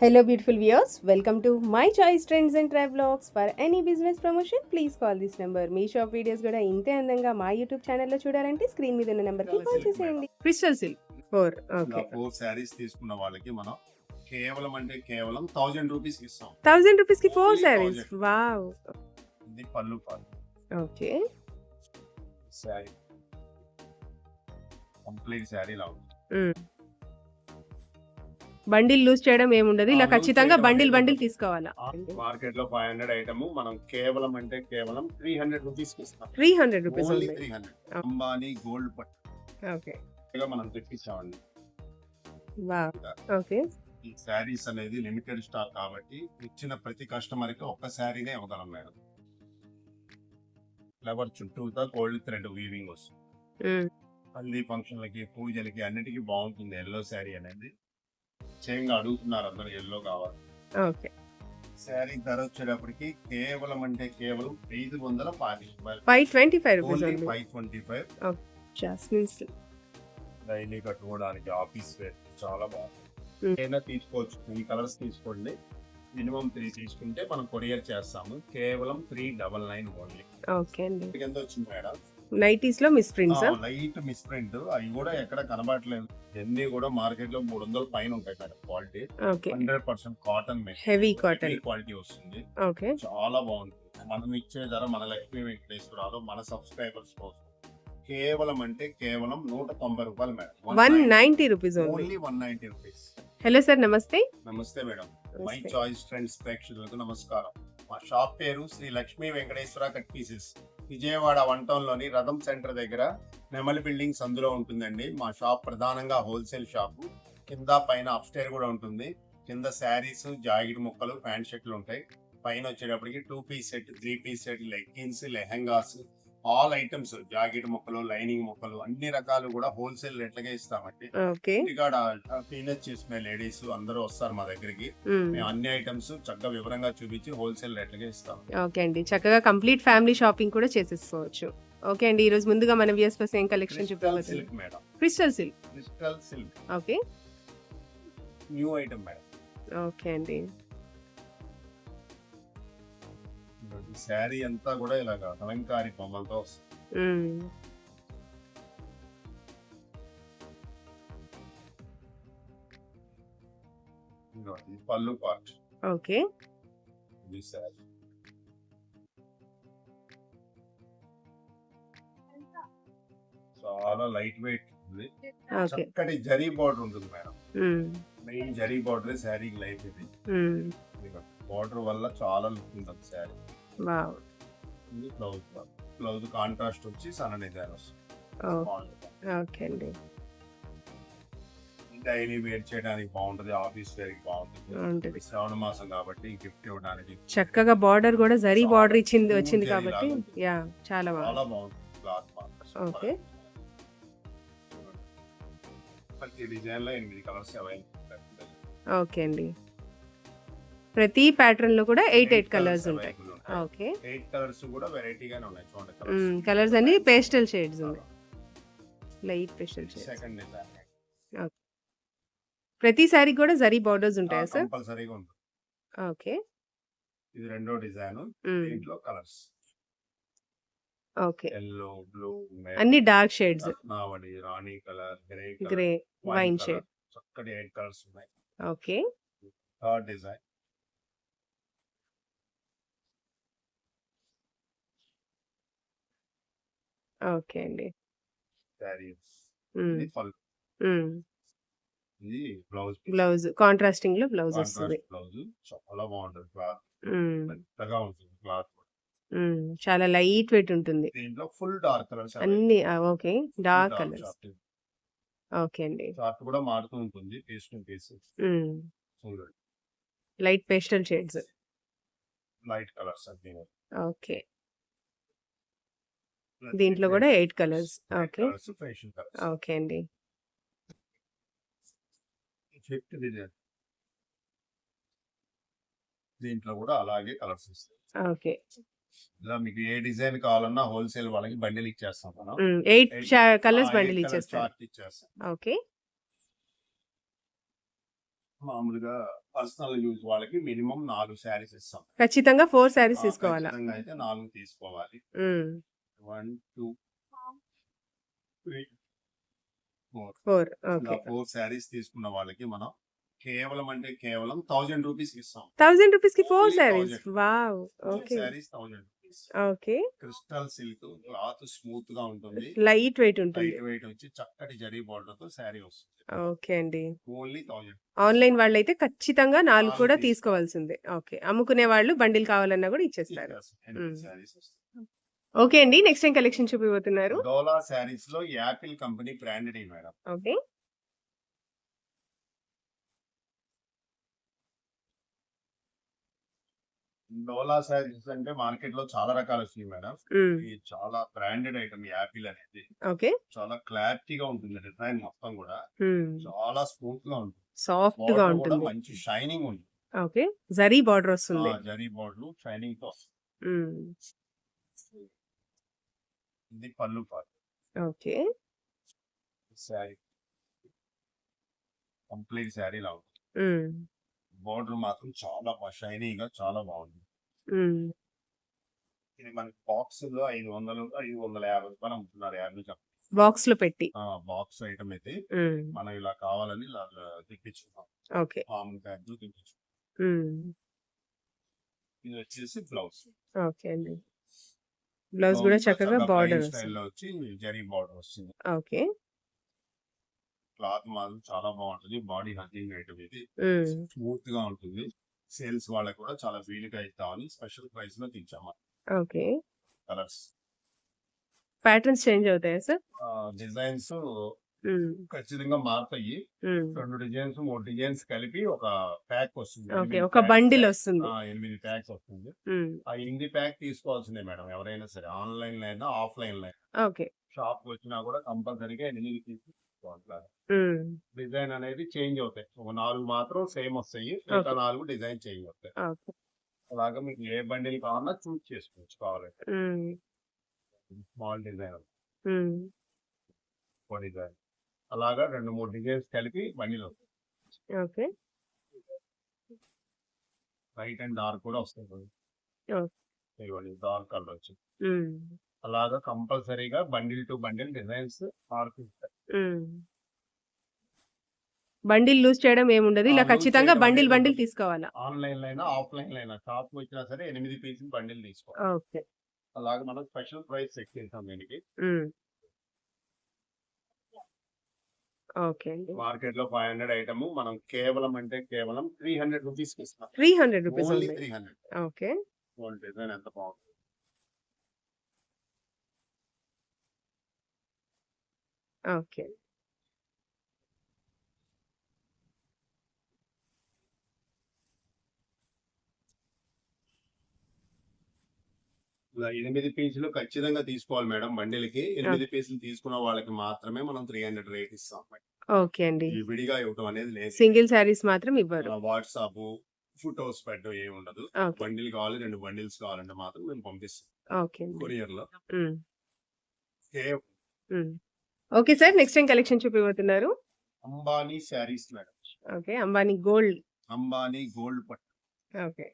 Hello, beautiful viewers. Welcome to my choice trends and travelogs. For any business promotion, please call this number. మీ shop videos కూడా ఇంతే అందంగా మా YouTube ఛానల్లో చూడాలంటే స్క్రీన్ మీద ఉన్న నెంబర్కి కాల్ చేసేయండి. Crystal silk four okay four saris తీసుకున్న వాళ్ళకి మనం కేవలం అంటే కేవలం థౌజండ్ రూపీస్ ఇస్తాం. థౌజండ్ రూపీస్కి ఫోర్ 1000. వావ్ ఇది పళ్ళు పాలు. ఓకే శారీ కంప్లీట్ శారీ లా ఉంది బండిల్ లూజ్ చేయడం ఏముండదు. ఇలా ఖచ్చితంగా బండిల్ బండిల్. తీసుకోవాలా? మార్కెట్లో ఫైవ్ హండ్రెడ్ ఐటమ్ మనం కేవలం అంటే కేవలం three hundred rupees three hundred rupees three hundred. Ambani gold పట్టు. ఓకే. మనం తెప్పించామండి. ఓకే. ఈ శారీస్ అనేది లిమిటెడ్ స్టాక్ కాబట్టి ఇచ్చిన ప్రతి కస్టమర్కి ఒక్క శారీనే ఇవ్వగలం మేడం. ఫ్లవర్ చుట్టూతా గోల్డ్ థ్రెడ్ వీవింగ్ వస్తుంది. హల్దీ ఫంక్షన్లకి పూజలకి అన్నిటికీ బాగుంటుంది. ఎల్లో శారీ అనేది. ముఖ్యంగా అడుగుతున్నారు అందరూ ఎల్లో కావాలి. ఓకే. శారీ ధర వచ్చేటప్పటికి కేవలం అంటే కేవలం ఐదు వందల పాతి five twenty five rupees five twenty five. Jasmine daily కట్టుకోవడానికి ఆఫీస్ వేర్ చాలా బాగుంది. ఏదైనా తీసుకోవచ్చు. త్రీ కలర్స్ తీసుకోండి. మినిమం త్రీ తీసుకుంటే మనం కొరియర్ చేస్తాము. కేవలం three double nine only. Okay అండి. ఎంత వచ్చింది madam? నైటీస్లో mix prints light mix print. అవి కూడా ఎక్కడ కనబడట్లేదు. ఇవన్నీ కూడా మార్కెట్లో మూడు వందల పైన ఉంటాయి madam quality. Okay. Hundred percent cotton heavy cotton quality వస్తుంది. ఓకే. చాలా బాగుంటుంది మనం ఇచ్చే ధర మన లక్ష్మీ వెంకటేశ్వరరావు మన సబ్స్క్రైబర్స్ కోసం. కేవలం అంటే కేవలం నూట తొంభై రూపాయలు madam. One ninety rupees only one ninety rupees hello sir నమస్తే. నమస్తే మేడం. మై చాయిస్ ఫ్రెండ్స్ ప్రేక్షకులకు నమస్కారం. మా షాప్ పేరు Shri Lakshmi Venkateswara cut pieces. Vijayawada one టౌన్లోని రథం సెంటర్ దగ్గర నెమలి బిల్డింగ్స్ అందులో ఉంటుందండి. మా షాప్ ప్రధానంగా హోల్సేల్ షాపు. కింద పైన అప్స్టైర్ కూడా ఉంటుంది. కింద శారీస్ జాకెట్ ముక్కలు ప్యాంట్ షర్ట్లు ఉంటాయి. పైన వచ్చేటప్పటికి two piece set three piece set leggings lehengas all items jacket ముక్కలు లైనింగ్ ముక్కలు అన్ని రకాలు కూడా హోల్సేల్ రేట్లకే ఇస్తామండి. ఓకే. ఇంటికాడ క్లీనర్ చేసుకునే లేడీస్ అందరూ వస్తారు మా దగ్గరికి. మేము. అన్ని ఐటమ్స్ చక్కగా వివరంగా చూపించి హోల్సేల్ రేట్లకే ఇస్తాం. ఓకే అండి. చక్కగా కంప్లీట్ ఫ్యామిలీ షాపింగ్ కూడా చేసేసుకోవచ్చు. ఓకే అండి. ఈ రోజు ముందుగా మన వ్యూస్ పర్స్ ఏం collection చూపించబోతుంది silk madam. Crystal silk. Crystal silk. Okay. New item madam. Okay అండి. శారీ అంతా కూడా ఇలాగ అలంకారి బొమ్మలతో వస్తుంది. పళ్ళు పార్ట్. ఓకే. ఇది శారీ. చాలా లైట్ వెయిట్ ఉంది. చక్కటి జరీ బార్డర్ ఉంటుంది madam. Main zari border sari life ఇది. బార్డర్ వల్ల చాలా లుక్ ఉంటుంది శారీ. బ్లౌజ్ బ్లౌజ్ కాంట్రాస్ట్ వచ్చి సన్న డిజైన్ వస్తుంది. ఓకే అండి. డైలీ వేర్ చేయడానికి బాగుంటది ఆఫీస్ వేర్ బాగుంటుంది. శ్రావణ మాసం కాబట్టి గిఫ్ట్ ఇవ్వడానికి చక్కగా బార్డర్ కూడా జరీ బార్డర్ ఇచ్చింది వచ్చింది కాబట్టి. యా చాలా బాగుంది. Okay. ప్రతి డిజైన్లో ఎనిమిది కలర్స్ ఓకే అండి. ప్రతి ప్యాటర్న్లో కూడా ఎయిట్ ఎయిట్ కలర్స్ ఉంటాయి. ఓకే. ఎయిట్ కలర్స్ కూడా వెరైటీగానే ఉన్నాయి. చూడండి కలర్స్ అన్ని పేస్టల్ షేడ్స్ ఉన్నాయి light pastel shades second design ప్రతి సారీ కూడా జరీ బార్డర్స్ ఉంటాయా సార్ కంపల్సరీగా ఉంటుంది. ఓకే. ఇది రెండో డిజైన్. దీంట్లో కలర్స్ ఓకే. ఎల్లో బ్లూ అన్ని డార్క్ షేడ్స్ రత్నావళి రాణి colour grey grey wine shade చక్కటి ఎయిట్ కలర్స్ ఉన్నాయి. ఓకే. థర్డ్ డిజైన్ ఓకే అండి. ఇది పళ్ళు మ్మ్. ఇది బ్లౌజ్ బ్లౌజ్ కాంట్రాస్టింగ్లో బ్లౌజ్ వస్తుంది. బ్లౌజ్ చాలా బాగుంటుంది క్లాత్. మ్మ్. మెత్తగా ఉంటుంది క్లాత్ మ్మ్. చాలా లైట్ వెయిట్ ఉంటుంది. దీంట్లో ఫుల్ డార్క్ కలర్స్ అన్ని ఓకే. Dark colours. ఓకే అండి. చార్ట్ కూడా మారుతూ ఉంటుంది piece to piece. Light pastel shades. Light colours అన్ని. ఓకే. దీంట్లో కూడా ఎయిట్ కలర్స్. ఓకే. ఓకే అండి. దీంట్లో కూడా అలాగే కలర్స్ వస్తాయి. ఓకే. ఇలా మీకు ఏ డిజైన్ కావాలన్నా హోల్సేల్ వాళ్ళకి బండిల్ ఇచ్చేస్తాం మనం. ఎయిట్ కలర్స్ బండిల్ ఇచ్చేస్తాం. ఓకే. మామూలుగా పర్సనల్ యూజ్ వాళ్ళకి మినిమం నాలుగు శారీస్ ఇస్తాం. ఖచ్చితంగా ఫోర్ శారీస్ తీసుకోవాలా? అయితే నాలుగు తీసుకోవాలి. One two three four. Four ఇలా ఓకే. ఫోర్ శారీస్ తీసుకున్న వాళ్ళకి మనం కేవలం అంటే కేవలం థౌజండ్ రూపీస్ ఇస్తాం. థౌజండ్ రూపీస్కి four 1000. Wow okay. Saris thousand okay. Crystal silk cloth స్మూత్గా ఉంటుంది. లైట్ వెయిట్ ఉంటుంది. లైట్ వెయిట్ వచ్చి చక్కటి జరీ బార్డర్తో శారీ వస్తుంది. ఓకే అండి. ఓన్లీ థౌజండ్ ఆన్లైన్ వాళ్ళైతే ఖచ్చితంగా నాలుగు కూడా తీసుకో- తీసుకోవాల్సిందే. ఓకే. అమ్ముకునే వాళ్ళు బండిల్ కావాలన్నా కూడా ఇచ్చేస్తారు. ఓకే అండి. నెక్స్ట్ టైం కలెక్షన్ చూపిపోతున్నారు డోలా శారీస్లో apple company branded madam. Okay. Dola saris అంటే మార్కెట్లో చాలా రకాలు వచ్చినాయి మేడం. ఇది చాలా బ్రాండెడ్ ఐటమ్ యాపిల్ అనేది. ఓకే. చాలా క్లారిటీగా ఉంటుంది. డిజైన్ మొత్తం కూడా. చాలా స్మూత్గా ఉంటుంది సాఫ్ట్గా ఉంటుంది. మంచి షైనింగ్ ఉంది. ఓకే. జరీ బార్డర్ వస్తుంది. జరీ బోర్డులు షైనింగ్తో ఇది పళ్ళు పాటు. ఓకే. శారీ కంప్లీట్ శారీ లా బోర్డర్ మాత్రం చాలా షైనీగా చాలా బాగుంది. ఇది మనకి బాక్స్లో ఐదు వందలు ఐదు వందల యాభై రూపాయలు అమ్ముతున్నారు యాభై బాక్స్లో పెట్టి. బాక్స్ ఐటమ్ అయితే మనం ఇలా కావాలని ఇలా తెప్పించుకున్నాం. ఓకే. మామూలు బ్యాగ్ తెప్పించుకున్నాం. ఉమ్, ఇది వచ్చేసి బ్లౌజ్. ఓకే అండి. బ్లౌజ్ కూడా చక్కగా బార్డర్ వచ్చి జరీ బార్డర్ వస్తుంది. ఓకే. క్లాత్ మాత్రం చాలా బాగుంటుంది. బాడీ హంటింగ్ ఐటమ్ ఇది. స్మూత్గా ఉంటుంది. సేల్స్ వాళ్ళకి కూడా చాలా వీలుగా ఇస్తామని స్పెషల్ ప్రైస్లో తెచ్చాము ఓకే. కలర్స్. ప్యాటర్న్స్ చేంజ్ అవుతాయా సార్? డిజైన్స్ ఖచ్చితంగా మారుతాయి. రెండు డిజైన్స్ మూడు డిజైన్స్ కలిపి ఒక ప్యాక్ వస్తుంది. ఒక బండిల్ వస్తుంది. ఆ, ఎనిమిది ప్యాక్స్ వస్తుంది. ఆ ఎనిమిది ప్యాక్ తీసుకోవాల్సిందే మేడం ఎవరైనా సరే. ఆన్లైన్లో అయినా ఆఫ్లైన్లో ఓకే. షాప్ వచ్చినా కూడా కంపల్సరీగా ఎనిమిది తీసుకోవాలి. డిజైన్ అనేది చేంజ్ అవుతాయి. ఒక నాలుగు మాత్రం సేమ్ వస్తాయి. మిగతా నాలుగు డిజైన్ చేంజ్ అవుతాయి. అలాగా మీకు ఏ బండిల్ కావాలన్నా చూస్ చేసుకోవచ్చు కావాలంటే. Small design. డిజైన్. అలాగా రెండు మూడు డిజైన్స్ కలిపి బండిల్ వస్తాయి ఓకే. లైట్ అండ్ డార్క్ కూడా వస్తాయి. ఇవ్వండి డార్క్ కలర్ వచ్చి. అలాగా కంపల్సరీగా bundle to bundle designs mark. Bundle loose చేయడం ఏముండదు ఇలా ఖచ్చితంగా బండిల్ బండిల్. తీసుకోవాలా? ఆన్లైన్లో అయినా ఆఫ్లైన్లో అయినా షాప్ వచ్చినా సరే ఎనిమిది పీసులు బండిల్ తీసుకోవాలి. అలాగే మనం స్పెషల్ ప్రైస్ చెక్ చేసాం దీనికి ఉమ్. ఓకే అండి. మార్కెట్లో ఫైవ్ హండ్రెడ్ ఐటమ్ మనం కేవలం అంటే కేవలం త్రీ హండ్రెడ్ రూపీస్ ఇస్తాం three hundred rupees only three hundred. Okay. Design ఎంత బాగుంది. ఓకే. ఎనిమిది పీసులు ఖచ్చితంగా తీసుకోవాలి మేడం బండిలకి. ఎనిమిది పీసులు తీసుకున్న వాళ్ళకి మాత్రమే మనం త్రీ హండ్రెడ్ రేట్ ఇస్తాం ఓకే అండి. విడిగా ఇవ్వడం అనేది లేదు. సింగిల్ శారీస్ మాత్రం ఇవ్వరు. వాట్సాప్ ఫోటోస్ పెట్టడం ఏమి ఉండదు. బండిల్ కావాలి రెండు బండిల్స్ కావాలంటే మాత్రం మేము పంపిస్తాం. కొరియర్లో. Okay sir next time collection చూపిపోతున్నారు Ambani saris madam. Okay Ambani gold. Ambani gold పట్టు. ఓకే.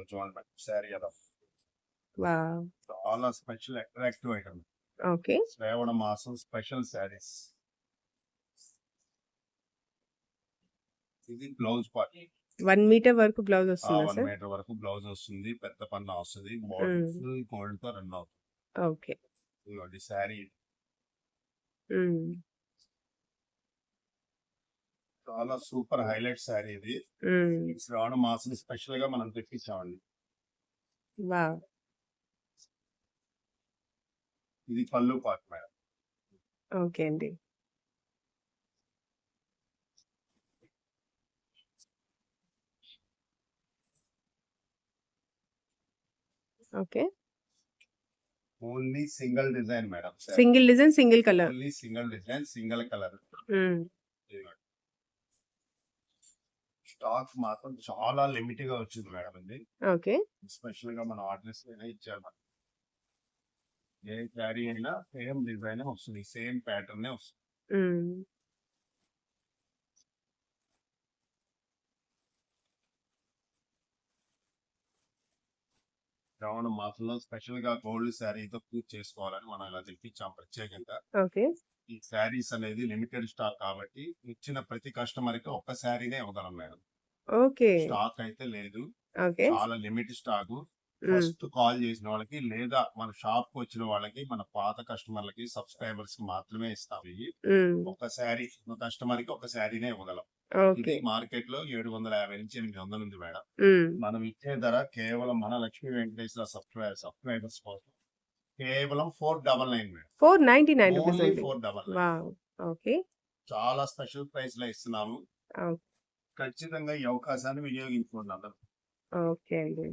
ఇదిగో చూడండి శారీ అలా వావ్ చాలా special attractive item okay Shravana మాసం స్పెషల్ శారీస్ ఇది బ్లౌజ్ పార్ట్ వన్ మీటర్ వరకు బ్లౌజ్ వస్తుందా వన్ మీటర్ వరకు బ్లౌజ్ వస్తుంది. పెద్ద పన్న వస్తుంది. ఫుల్ గోల్డ్తో రన్ అవుతుంది. ఓకే ఇదిగోండి శారీ చాలా సూపర్ హైలైట్ శారీ ఇది. శ్రావణ మాసం స్పెషల్గా మనం తెప్పించామండి ఇది పళ్ళు పార్ట్ మేడం. ఓకే అండి. Okay. Only single design madam single design single colour only single design single colour stock మాత్రం చాలా లిమిట్గా వచ్చింది మేడం ఇది ఓకే స్పెషల్గా మన ఆర్డర్స్ ఇచ్చారు. ఏ శారీ అయినా సేమ్ డిజైన్ వస్తుంది సేమ్ ప్యాటర్న్ వస్తుంది. శ్రావణ మాసంలో స్పెషల్గా గోల్డ్ శారీతో పూజ చేసుకోవాలని మనం ఇలా తెప్పించాం ప్రత్యేకంగా. ఈ శారీస్ అనేది లిమిటెడ్ స్టాక్ కాబట్టి ఇచ్చిన ప్రతి కస్టమర్కి ఒక్క శారీనే ఇవ్వగలం మేడం ఓకే. స్టాక్ అయితే లేదు ఓకే. చాలా లిమిట్ స్టాక్. ఫస్ట్ కాల్ చేసిన వాళ్ళకి లేదా మన షాప్కి వచ్చిన వాళ్ళకి మన పాత కస్టమర్లకి సబ్స్క్రైబర్స్కి మాత్రమే ఇస్తాం ఇవి. ఒక శారీ కస్టమర్కి ఒక శారీనే ఇవ్వగలం ఇది. మార్కెట్లో ఏడు వందల యాభై నుంచి ఎనిమిది వందలు ఉంది మేడం. మనం ఇచ్చే ధర కేవలం మన లక్ష్మీ వెంకటేశ్వర సబ్స్క్రై సబ్స్క్రైబర్స్ కోసం కేవలం four double nine madam 499 rupees only అండి. Four double nine! ఓకే. చాలా స్పెషల్ ప్రైస్లో ఇస్తున్నాము. ఖచ్చితంగా ఈ అవకాశాన్ని వినియోగించుకోండి అందరూ ఓకే అండి.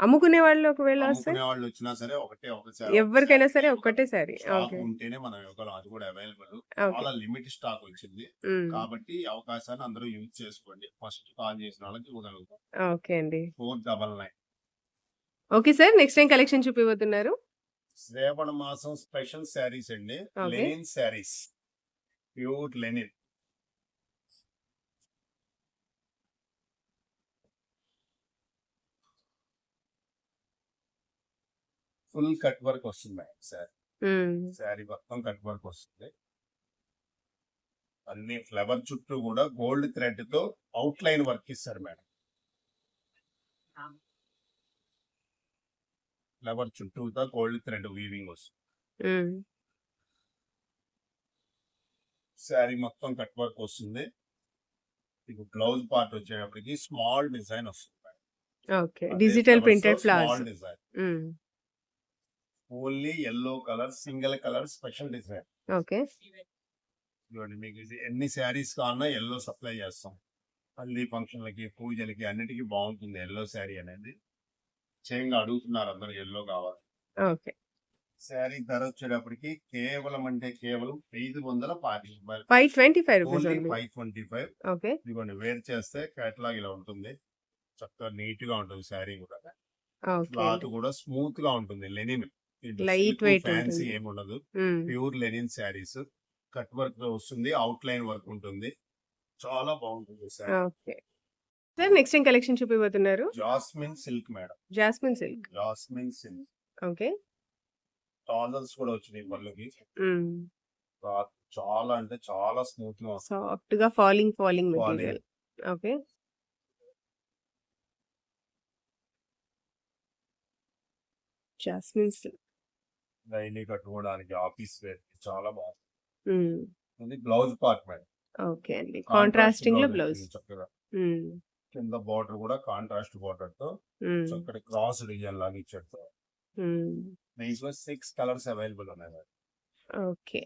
అమ్ముకునే వాళ్ళు ఒకవేళ వస్తే? అమ్ముకునే వాళ్ళు వచ్చినా సరే ఒకటే ఒకసారి ఎవరికైనా సరే ఒక్కటే సారీ. Stock okay. ఉంటేనే మనం ఇవ్వగలం అది కూడా అవైలబుల్ ఓకే. చాలా లిమిట్ స్టాక్ వచ్చింది. కాబట్టి ఈ అవకాశాన్ని అందరూ యూజ్ చేసుకోండి ఫస్ట్ కాల్ చేసిన వాళ్ళకి ఇవ్వగలుగుతాం ఓకే అండి. Four double nine okay sir. Next ఏం కలెక్షన్ చూపిపోతున్నారు? శ్రావణ మాసం స్పెషల్ శారీస్ అండి. Linen saris pure linen full cut work వస్తుంది మేడం శారీ. శారీ మొత్తం కట్ వర్క్ వస్తుంది అన్ని ఫ్లవర్ చుట్టూ కూడా గోల్డ్ థ్రెడ్తో అవుట్ లైన్ వర్క్ ఇస్తారు మేడం ఫ్లవర్ చుట్టూతో గోల్డ్ థ్రెడ్ వీవింగ్ వస్తుంది. శారీ మొత్తం కట్ వర్క్ వస్తుంది మీకు బ్లౌజ్ పార్ట్ వచ్చేటప్పటికి స్మాల్ డిజైన్ వస్తుంది madam. Okay. Digital ప్రింటెడ్లో flowers. Small design. Only yellow colour single colour special design okay. చూడండి మీకు ఎన్ని శారీస్ కావాలన్నా ఎల్లో సప్లై చేస్తాం హల్దీ ఫంక్షన్లకి పూజలకి అన్నిటికీ బాగుంటుంది ఎల్లో శారీ అనేది చేయంగా అడుగుతున్నారు అందరూ ఎల్లో కావాలి ఓకే. శారీ ధర వచ్చేటప్పటికి కేవలం అంటే కేవలం ఐదు వందల పాతి రూపాయలు 525 రూపీస్ ఓన్లీ అండి. Five twenty five okay. ఇదిగోండి వేర్ చేస్తే కేటలాగ్ ఇలా ఉంటుంది చక్కగా నీట్గా ఉంటుంది శారీ కూడా క్లాత్. కూడా స్మూత్గా ఉంటుంది లెనిన్ Light weight ఫ్యాన్సీ. ఏమి ఉండదు. Pure linen saris cut work వస్తుంది అవుట్ లైన్ వర్క్ ఉంటుంది చాలా బాగుంటుంది ఓకే. సార్ నెక్స్ట్ ఏం collection చూపిపోతున్నారు? Jasmine silk madam jasmine silk. Jasmine silk okay. Tassels కూడా వచ్చినాయి. క్లాత్ చాలా అంటే చాలా స్మూత్గా వస్తుంది సాఫ్ట్గా falling falling. Material. Okay. Jasmine silk. Daily కట్టుకోవడానికి ఆఫీస్ వేర్ చాలా బాగుంది బ్లౌజ్ పార్ట్ మేడం ఓకే అండి. కాంట్రాస్టింగ్లో బ్లౌజ్. చక్కగా. కింద బార్డర్ కూడా కాంట్రాస్ట్ బార్డర్తో. చక్కటి క్రాస్ డిజైన్ లాగా ఇచ్చాడు. దీంట్లో సిక్స్ కలర్స్ అవైలబుల్ ఉన్నాయి మేడం ఓకే.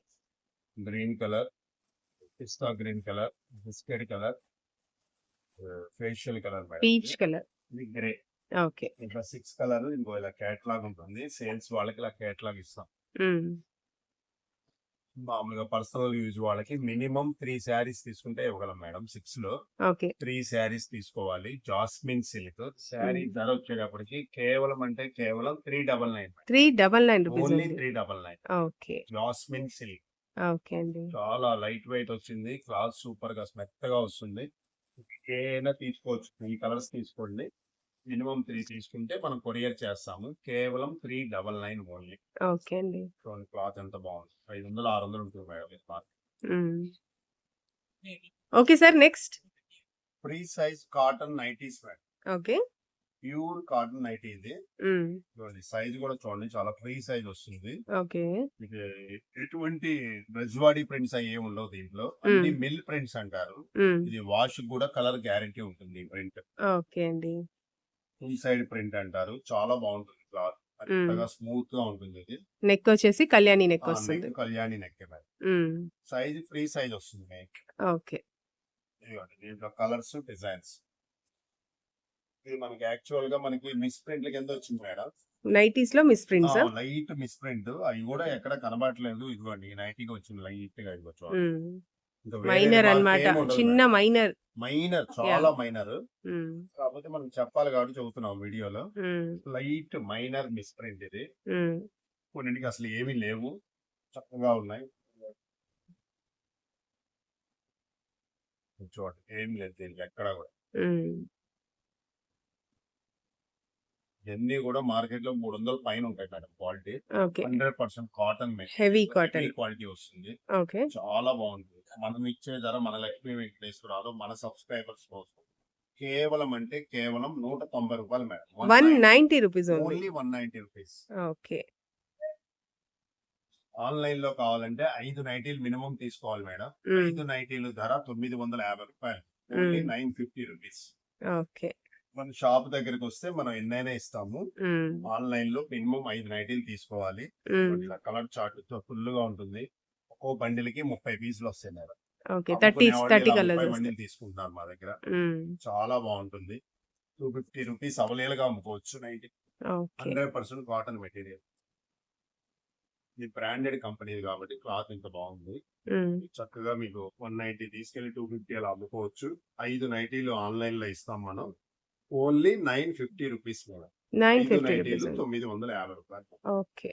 గ్రీన్ కలర్ పిస్తా green colour biscuit colour facial colour peach colour. ఇది గ్రే ఓకే. ఇంకా సిక్స్ కలర్ ఇంకో ఇలా కేటలాగ్ ఉంటుంది సేల్స్ వాళ్ళకి ఇలా కేటలాగ్ ఇస్తాం. మామూలుగా పర్సనల్ యూజ్ వాళ్ళకి మినిమం త్రీ శారీస్ తీసుకుంటే ఇవ్వగలం మేడం సిక్స్లో. త్రీ శారీస్ తీసుకోవాలి జాస్మిన్ సిల్క్ శారీ. ధర వచ్చేటప్పటికి కేవలం అంటే కేవలం three double nine 399 rupees only అండి. Three double nine okay. Jasmine silk okay అండి. చాలా లైట్ వెయిట్ వచ్చింది క్లాత్ సూపర్గా మెత్తగా వస్తుంది ఏదైనా తీసుకోవచ్చు త్రీ కలర్స్ తీసుకోండి మినిమం త్రీ తీసుకుంటే మనం కొరియర్ చేస్తాము కేవలం three double nine only okay అండి. చూడండి క్లాత్ ఎంత బాగుంది ఐదు వందలు ఆరు వందలు ఉంటుంది madam. Okay sir next. Free size cotton nighties madam okay. Pure cotton nighty ఇది. చూడండి సైజ్ కూడా చూడండి చాలా ఫ్రీ సైజ్ వస్తుంది ఓకే. మీకు ఎటువంటి రజ్వాడి ప్రింట్స్ అవి ఏమి ఉండవు దీంట్లో అన్ని. మిల్ ప్రింట్స్ అంటారు. ఇది వాష్ కూడా కలర్ గ్యారంటీ ఉంటుంది ఈ ప్రింట్ ఓకే అండి. ఫుల్ సైడ్ ప్రింట్ అంటారు. చాలా బాగుంటుంది క్లాత్. స్మూత్గా ఉంటుంది ఇది. నెక్ వచ్చేసి కళ్యాణి నెక్ వస్తుంది. Neck Kalyani neck. Size free size వస్తుంది మీకు ఓకే. దీంట్లో కలర్స్ డిజైన్స్. ఇది మనకి యాక్చువల్గా మనకి మిస్ ప్రింట్ కింద వచ్చింది మేడం. నైటీస్లో మిస్ ప్రింట్స్. Light misprint. అవి కూడా ఎక్కడ కనబడట్లేదు. ఇదిగోండి నైటీకి వచ్చింది లైట్గా ఇదిగో మైనర్ అన్నమాట. ఉండదు చిన్న. మైనర్. మైనర్ చాలా మైనర్. కాకపోతే మనం చెప్పాలి కాబట్టి చెబుతున్నాం వీడియోలో. లైట్ మైనర్ మిస్ప్రింట్ ఇది. కొన్నింటికి అసలు ఏమీ లేవు. చక్కగా ఉన్నాయి. చూడండి ఏం లేదు దీనికి ఎక్కడ కూడా. ఇవన్నీ కూడా మార్కెట్లో మూడు వందల పైన ఉంటాయి madam quality. Hundred percent cotton heavy cotton quality వస్తుంది. చాలా బాగుంటుంది. మనం ఇచ్చే ధర మన లక్ష్మీ వెంకటేశ్వరరావు మన సబ్స్క్రైబర్స్ కోసం. కేవలం అంటే కేవలం నూట తొంభై రూపాయలు madam. One ninety rupees only one ninety rupees okay ఆన్లైన్లో కావాలంటే ఐదు నైటీలు మినిమం తీసుకోవాలి మేడం. ఉమ్, ఐదు నైటీలు ధర తొమ్మిది వందల యాభై రూపాయలు. Only. Nine fifty rupees okay మన షాప్ దగ్గరికి వస్తే మనం ఎన్నైనా ఇస్తాము. ఆన్లైన్లో మినిమం ఐదు నైటీలు తీసుకోవాలి. ఇట్లా కలర్ చార్ట్తో ఫుల్గా ఉంటుంది. ఒక్కో బండిల్కి ముప్పై పీసులు వస్తాయి madam. Okay thirty thirty colours బండిలు తీసుకుంటున్నారు మా దగ్గర. చాలా బాగుంటుంది. టూ ఫిఫ్టీ రూపీస్ అవలేలుగా అమ్ముకోవచ్చు ninety. Hundred percent cotton material. ఇది బ్రాండెడ్ కంపెనీ కాబట్టి క్లాత్ ఇంత బాగుంది. చక్కగా మీకు వన్ నైన్టీ తీసుకెళ్ళి టూ ఫిఫ్టీ అలా అమ్ముకోవచ్చు. ఐదు నైటీలు ఆన్లైన్లో ఇస్తాం మనం. Only nine fifty rupees madam. Nine fifty తొమ్మిది వందల యాభై రూపాయలు. ఓకే.